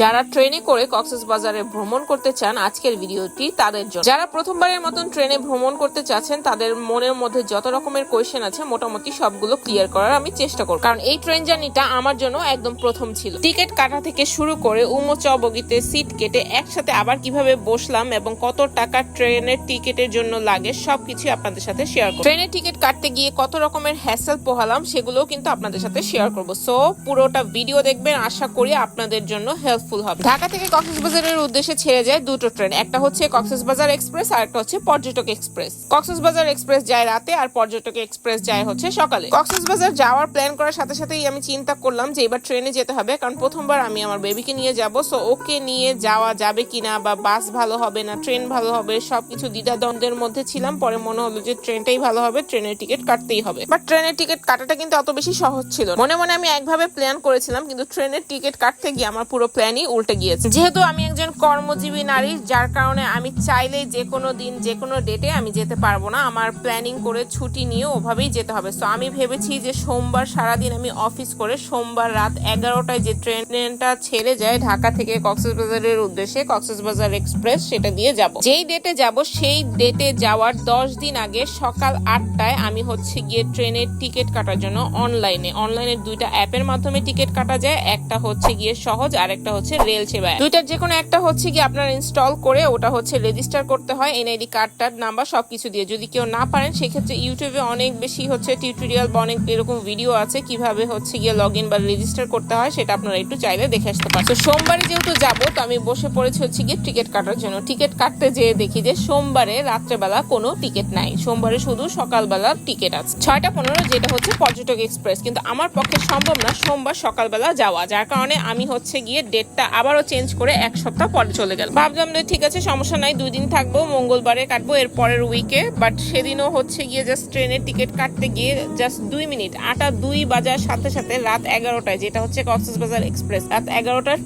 যারা ট্রেনে করে কক্সেস বাজারে ভ্রমণ করতে চান আজকের ভিডিওটি তাদের জন্য। যারা প্রথমবারের মতন ট্রেনে ভ্রমণ করতে চাচ্ছেন, তাদের মনের মধ্যে যত রকমের কোয়েশ্চেন আছে, মোটামুটি সবগুলো ক্লিয়ার করার আমি চেষ্টা করব। কারণ এই ট্রেন জার্নিটা আমার জন্য একদম প্রথম ছিল। টিকিট কাটা থেকে শুরু করে উমো চ বগিতে সিট কেটে একসাথে আবার কীভাবে বসলাম এবং কত টাকা ট্রেনের টিকিটের জন্য লাগে, সবকিছু আপনাদের সাথে শেয়ার করব। ট্রেনের টিকিট কাটতে গিয়ে কত রকমের হ্যাসেল পোহালাম, সেগুলোও কিন্তু আপনাদের সাথে শেয়ার করব। সো পুরোটা ভিডিও দেখবেন, আশা করি আপনাদের জন্য হেল্পফুল হবে। ঢাকা থেকে কক্সবাজারের উদ্দেশ্যে ছেড়ে যায় দুটো ট্রেন। একটা হচ্ছে কক্সবাজার এক্সপ্রেস আর একটা হচ্ছে পর্যটক এক্সপ্রেস। কক্সবাজার এক্সপ্রেস যায় রাতে আর পর্যটক এক্সপ্রেস যায় হচ্ছে সকালে। কক্সবাজার যাওয়ার প্ল্যান করার সাথে সাথেই আমি চিন্তা করলাম যে এবার ট্রেনে যেতে হবে, কারণ প্রথমবার আমি আমার বেবিকে নিয়ে যাব। সো ওকে নিয়ে যাওয়া যাবে কিনা বা বাস ভালো হবে না, ট্রেন ভালো হবে, সবকিছু দ্বিধাদ্বন্দ্বের মধ্যে ছিলাম। পরে মনে হলো যে ট্রেনটাই ভালো হবে, ট্রেনের টিকিট কাটতেই হবে। বাট ট্রেনের টিকিট কাটাটা কিন্তু অত বেশি সহজ ছিল মনে মনে আমি একভাবে প্ল্যান করেছিলাম, কিন্তু ট্রেনের টিকিট কাটতে গিয়ে আমার পুরো প্ল্যানই উল্টে গিয়েছে। যেহেতু আমি একজন কর্মজীবী নারী, যার কারণে আমি চাইলেই যে কোনো দিন, যে কোনো ডেটে আমি যেতে পারব না। আমার প্ল্যানিং করে ছুটি নিয়ে ওভাবেই যেতে হবে। সো আমি ভেবেছি যে সোমবার সারাদিন আমি অফিস করে সোমবার রাত এগারোটায় যে ট্রেনটা ছেড়ে যায় ঢাকা থেকে কক্সবাজারের উদ্দেশ্যে কক্সবাজার এক্সপ্রেস, সেটা দিয়ে যাব। যেই ডেটে যাব, সেই ডেটে যাওয়ার দশ দিন আগে সকাল আটটায় আমি হচ্ছে গিয়ে ট্রেনের টিকিট কাটার জন্য অনলাইনে। অনলাইনের দুইটা অ্যাপের মাধ্যমে টিকিট কাটা যায়। একটা হচ্ছে গিয়ে সহজ আর একটা হচ্ছে রেল সেবা। দুইটার যে কোনো একটা হচ্ছে গিয়ে আপনার ইনস্টল করে ওটা হচ্ছে রেজিস্টার করতে হয় এনআইডি কার্ড টার্ড নাম্বার সবকিছু দিয়ে। যদি কেউ না পারেন, সেক্ষেত্রে ইউটিউবে অনেক বেশি হচ্ছে টিউটোরিয়াল বা অনেক এরকম ভিডিও আছে কীভাবে হচ্ছে গিয়ে লগ ইন বা রেজিস্টার করতে হয়, সেটা আপনারা একটু চাইলে দেখে আসতে পারেন। তো সোমবারে যেহেতু যাব, তো আমি বসে পড়েছি হচ্ছে গিয়ে টিকিট কাটার জন্য। টিকিট কাটতে যেয়ে দেখি যে সোমবারে রাত্রেবেলা কোনো টিকিট নাই। সোমবারে শুধু সকালবেলার টিকিট আছে। ছয়টা পনেরো যেটা হচ্ছে পর্যটক এক্সপ্রেস কিন্তু আমার পক্ষে সম্ভব না সোমবার সকালবেলা যাওয়া। যার কারণে আমি হচ্ছে গিয়ে ডেটটা আবারও চেঞ্জ করে এক সপ্তাহ পরে চলে গেল। ভাবলাম যে ঠিক আছে, সমস্যা নাই, দুই দিন থাকব, মঙ্গলবারে কাটবো, এর পরের উইকে বাট সেদিনও হচ্ছে গিয়ে জাস্ট ট্রেনের টিকিট কাটতে গিয়ে জাস্ট দুই মিনিট আটা দুই বাজার সাথে সাথে রাত এগারোটায়, যেটা হচ্ছে কক্সবাজার এক্সপ্রেস রাত এগারোটার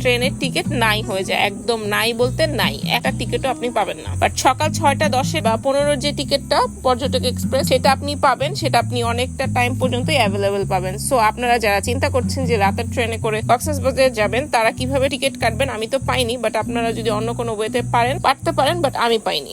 ট্রেনের টিকিট নাই হয়ে যায়, একদম নাই বলতে নাই। একটা টিকিটও আপনি পাবেন না। বাট সকাল ছয়টা দশে বা পনেরোর যে টিকিটটা পর্যটক এক্সপ্রেস সেটা আপনি পাবেন, সেটা আপনি অনেকটা টাইম পর্যন্তই অ্যাভেলেবেল পাবেন। সো আপনারা যারা চিন্তা করছেন যে রাতের ট্রেনে করে কক্সবাজার যাবেন তারা কীভাবে টিকিট কাটবেন আমি তো পাইনি বাট আপনারা যদি অন্য কোনো ওয়েতে পারেন, পারতে পারেন বাট আমি পাইনি।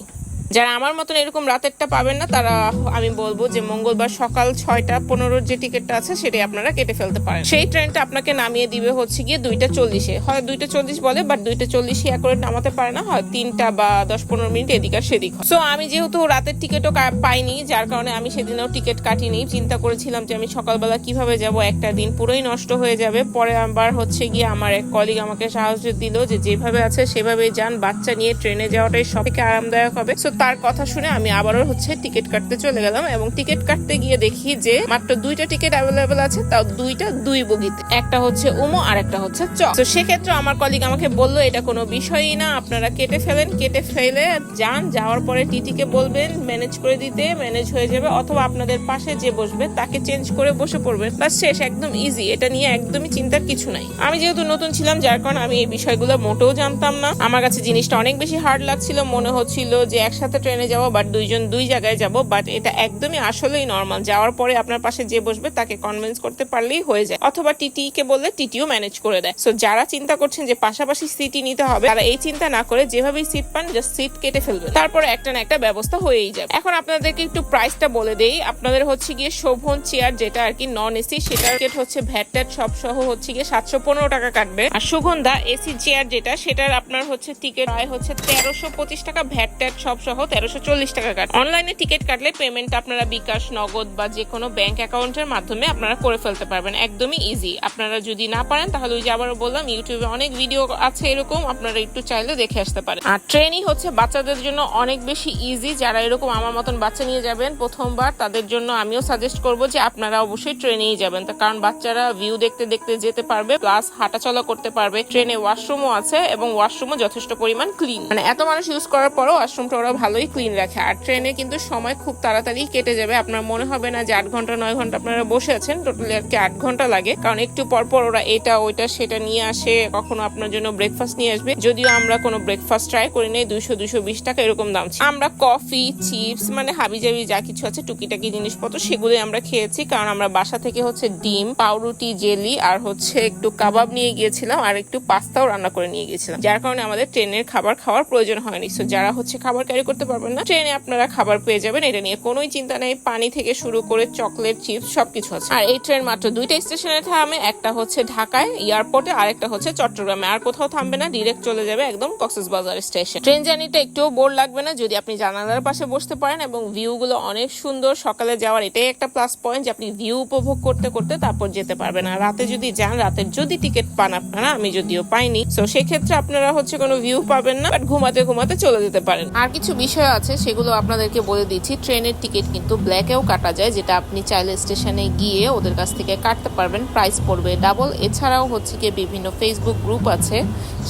যারা আমার মতন এরকম রাতেরটা পাবেন না, তারা আমি বলব যে মঙ্গলবার সকাল ছয়টা পনেরোর যে টিকিটটা আছে, সেটাই আপনারা কেটে ফেলতে পারেন। সেই ট্রেনটা আপনাকে নামিয়ে দিবে হচ্ছে গিয়ে দুইটা চল্লিশে। হয় দুইটা চল্লিশ বলে বাট দুইটা চল্লিশে করে নামাতে পারে না, হয় তিনটা বা দশ পনেরো মিনিট এদিক আর সেদিক সো আমি যেহেতু রাতের টিকিটও পাইনি, যার কারণে আমি সেদিনও টিকিট কাটিনি। চিন্তা করেছিলাম যে আমি সকালবেলা কীভাবে যাব, একটা দিন পুরোই নষ্ট হয়ে যাবে। পরে আবার হচ্ছে গিয়ে আমার এক কলিগ আমাকে সাহায্য দিল যে যেভাবে আছে সেভাবে যান, বাচ্চা নিয়ে ট্রেনে যাওয়াটাই সব থেকে আরামদায়ক হবে। সো তার কথা শুনে আমি আবারও হচ্ছে টিকিট কাটতে চলে গেলাম এবং টিকিট কাটতে গিয়ে দেখি যে মাত্র দুইটা টিকিট অ্যাভেলেবেল আছে, তাও দুইটা দুই বগিতে। একটা হচ্ছে উমো, আর একটা হচ্ছে চ। তো সেক্ষেত্রে আমার কলিগ আমাকে বলল, এটা কোনো বিষয়ই না, আপনারা কেটে ফেলেন, কেটে ফেলে, যান, যাওয়ার পরে টিটিকে বলবেন ম্যানেজ করে দিতে ম্যানেজ হয়ে যাবে, অথবা আপনাদের পাশে যে বসবে, তাকে চেঞ্জ করে বসে পড়বেন। বাস শেষ, একদম ইজি এটা নিয়ে একদমই চিন্তার কিছু নাই। আমি যেহেতু নতুন ছিলাম, যার কারণে আমি এই বিষয়গুলো মোটেও জানতাম না। আমার কাছে জিনিসটা অনেক বেশি হার্ড লাগছিল, মনে হচ্ছিল যে একসাথে ট্রেনে যাব বাট দুইজন দুই জায়গায় যাব বাট এটা একদমই আসলেই নর্মাল যাওয়ার পরে আপনার পাশে যে বসবে, তাকে কনভিন্স করতে পারলেই হয়ে যায়। অথবা টিটি কে বললে টিটিও ম্যানেজ করে দেয়। সো যারা চিন্তা করছেন যে পাশাপাশি সিটই নিতে হবে, তারা এই চিন্তা না করে যেভাবেই সিট পান জাস্ট সিট কেটে ফেলবেন। তারপরে একটা না একটা ব্যবস্থা হয়েই যাবে। এখন আপনাদেরকে একটু প্রাইসটা বলে দেই। আপনাদের হচ্ছে গিয়ে শোভন চেয়ার যেটা আর কি নন এসি সেটার রেট হচ্ছে ভ্যাট ট্যাট সব সহ হচ্ছে গিয়ে সাতশো পনেরো টাকা কাটবে। আর সুগন্ধা এসি চেয়ার যেটা, সেটার আপনার হচ্ছে টিকিট প্রায় হচ্ছে তেরোশো পঁচিশ টাকা, ভ্যাট ট্যাট সব সহ তেরোশো চল্লিশ টাকা কাট অনলাইনে টিকিট কাটলে পেমেন্ট আপনারা বিকাশ, নগদ বা যে কোনো ব্যাংক অ্যাকাউন্টের মাধ্যমে আপনারা করে ফেলতে পারবেন। একদমই ইজি আপনারা যদি না পারেন, তাহলে ওই যে আবারও বললাম, ইউটিউবে অনেক ভিডিও আছে এরকম, আপনারা একটু চাইলে দেখে আসতে পারেন। আর ট্রেনই হচ্ছে বাচ্চাদের জন্য অনেক বেশি ইজি যারা এরকম আমার মতন বাচ্চা নিয়ে যাবেন, প্রথমবার তাদের জন্য আমিও সাজেস্ট করব যে আপনারা অবশ্যই ট্রেনেই যাবেন। কারণ বাচ্চারা ভিউ দেখতে দেখতে যেতে পারবে প্লাস হাঁটাচলা করতে পারবে। ট্রেনে ওয়াশরুমও আছে এবং ওয়াশরুমও যথেষ্ট পরিমাণ ক্লিন মানে এত মানুষ ইউজ করার পরও ওয়াশরুমটা ওরা ভালোই ক্লিন রাখে। আর ট্রেনে কিন্তু সময় খুব তাড়াতাড়ি কেটে যাবে। আপনার মনে হবে না যে আট ঘণ্টা, নয় ঘণ্টা আপনারা বসে আছেন টোটালি আর কি আট ঘণ্টা লাগে। কারণ একটু পর পর ওরা এটা, ওইটা, সেটা নিয়ে আসে, কখনো আপনার জন্য ব্রেকফাস্ট নিয়ে আসবে। যদিও আমরা কোনো ব্রেকফাস্ট ট্রাই করি নাই, দুইশো দুশো বিশ টাকা এরকম দাম। আমরা কফি চিপস মানে হাবি জাবি যা কিছু আছে, টুকিটাকি জিনিসপত্র, সেগুলোই আমরা খেয়েছি, কারণ আমরা বাসা থেকে হচ্ছে ডিম, পাউরুটি, জেলি, আর হচ্ছে একটু কাবাব নিয়ে গিয়েছিলাম, আর একটু পাস্তাও রান্না করে নিয়ে গিয়েছিলাম। যার কারণে আমাদের ট্রেনের খাবার খাওয়ার প্রয়োজন হয়নি। সো যারা হচ্ছে খাবার ক্যারি করতে পারবেন না, ট্রেনে আপনারা খাবার পেয়ে যাবেন, এটা নিয়ে কোনোই চিন্তা নেই। পানি থেকে শুরু করে চকলেট চিপস সবকিছু আছে। আর এই ট্রেন মাত্র দুইটা স্টেশনে থামে একটা হচ্ছে ঢাকায় এয়ারপোর্টে আর একটা হচ্ছে চট্টগ্রামে। আর কোথাও থামবে না ডিরেক্ট চলে যাবে একদম কক্সবাজার স্টেশন। ট্রেন জার্নিটা একটুও বোর লাগবে না, যদি আপনি জানালার পাশে বসতে পারেন এবং ভিউ গুলো অনেক সুন্দর, সকালে যাওয়ার এটাই একটা প্লাস পয়েন্ট যে আপনি ভিউ উপভোগ করতে করতে তারপর যেতে পারবেন। আর রাতে যদি যান, রাতের যদি টিকিট পান আপনারা, আমি যদিও পাইনি তো সেক্ষেত্রে আপনারা হচ্ছে কোনো ভিউ পাবেন না বাট ঘুমাতে ঘুমাতে চলে যেতে পারেন। আর কিছু বিষয় আছে, সেগুলো আপনাদেরকে বলে দিচ্ছি। ট্রেনের টিকিট কিন্তু ব্ল্যাকেও কাটা যায়, যেটা আপনি চাইলে স্টেশনে গিয়ে ওদের কাছ থেকে কাটতে পারবেন প্রাইস পড়বে ডাবল এছাড়াও হচ্ছে কি বিভিন্ন ফেসবুক গ্রুপ আছে,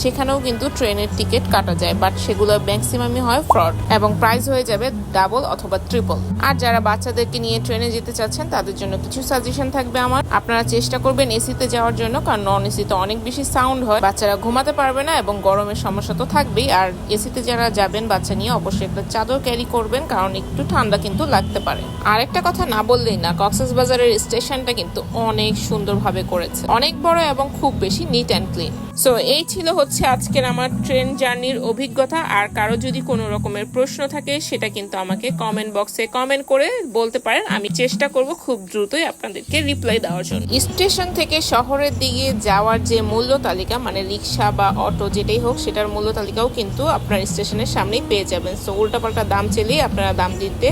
সেখানেও কিন্তু ট্রেনের টিকিট কাটা যায় বাট সেগুলো ম্যাক্সিমামই হয় ফ্রড এবং প্রাইস হয়ে যাবে ডাবল অথবা ট্রিপল আর যারা বাচ্চাদেরকে নিয়ে ট্রেনে যেতে চাচ্ছেন, তাদের জন্য কিছু সাজেশন থাকবে আমার। আপনারা চেষ্টা করবেন এসিতে যাওয়ার জন্য, কারণ নন এসিতে অনেক বেশি সাউন্ড হয়। বাচ্চারা ঘুমাতে পারবে না এবং গরমের সমস্যা তো থাকবেই। আর এসিতে যারা যাবেন, বাচ্চা নিয়ে অবশ্যই একটা চাদর ক্যারি করবেন, কারণ একটু ঠান্ডা কিন্তু লাগতে পারে। আর একটা কথা না বললেই না, কক্সবাজারের স্টেশনটা কিন্তু অনেক সুন্দরভাবে করেছে অনেক বড় এবং খুব বেশি নিট অ্যান্ড ক্লিন সো এই ছিল হচ্ছে আজকের আমার ট্রেন জার্নির অভিজ্ঞতা। আর কারও যদি কোনো রকমের প্রশ্ন থাকে, সেটা কিন্তু আমাকে কমেন্ট বক্সে কমেন্ট করে বলতে পারেন। আমি চেষ্টা করব খুব দ্রুতই আপনাদেরকে রিপ্লাই দেওয়ার জন্য। স্টেশন থেকে শহরের দিকে যাওয়ার যে মূল্য তালিকা মানে রিক্সা বা অটো যেটাই হোক, সেটার মূল্য তালিকাও কিন্তু আপনার স্টেশনের সামনেই পেয়ে যাবেন। সো উল্টাপাল্টা দাম চেলেই আপনারা দাম দিতে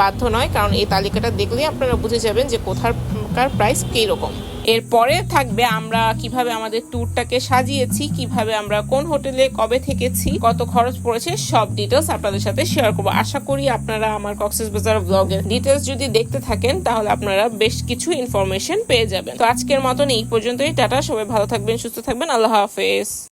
বাধ্য নয়, কারণ এই তালিকাটা দেখলেই আপনারা বুঝে যাবেন যে কোথাকার প্রাইস কী রকম এরপরে থাকবে আমরা কীভাবে আমাদের ট্যুরটাকে সাজিয়েছি, কীভাবে আমরা কোন হোটেলে কবে থেকেছি, কত খরচ পড়েছে, সব ডিটেলস আপনাদের সাথে শেয়ার করব। আশা করি আপনারা আমার কক্সেস বাজার ব্লগের ডিটেলস যদি দেখতে থাকেন, তাহলে আপনারা বেশ কিছু ইনফরমেশন পেয়ে যাবেন। তো আজকের মতন এই পর্যন্তই, টাটা, সবাই ভালো থাকবেন, সুস্থ থাকবেন, আল্লাহ হাফেজ।